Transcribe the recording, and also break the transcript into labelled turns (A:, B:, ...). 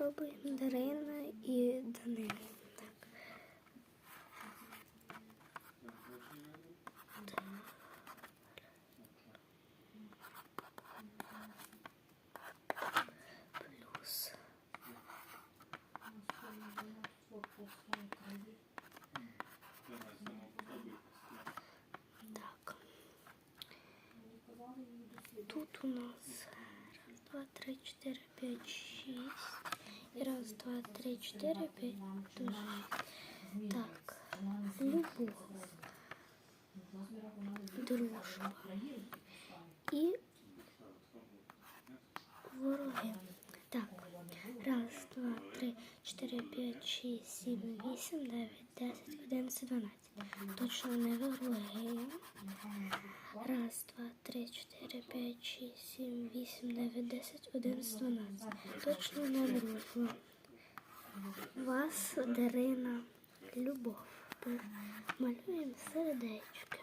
A: спробуємо Дарина і Данило. Так. Плюс. Так. Тут у нас раз, два, три, четыре, пять, шесть. И раз, два, три, четыре, пять, шесть. Так. Любовь. Дружба. І вороги. Так. Раз, два, три, чотири, п'ять, шість, сім, вісім, дев'ять, десять, одинадцять, дванадцять. Точно не вороги. Раз, два, три, чотири, п'ять, шість, сім, вісім, дев'ять, десять, одинадцять, дванадцять. Точно не дружба. Вас, Дарина, любов. Малюємо сердечки.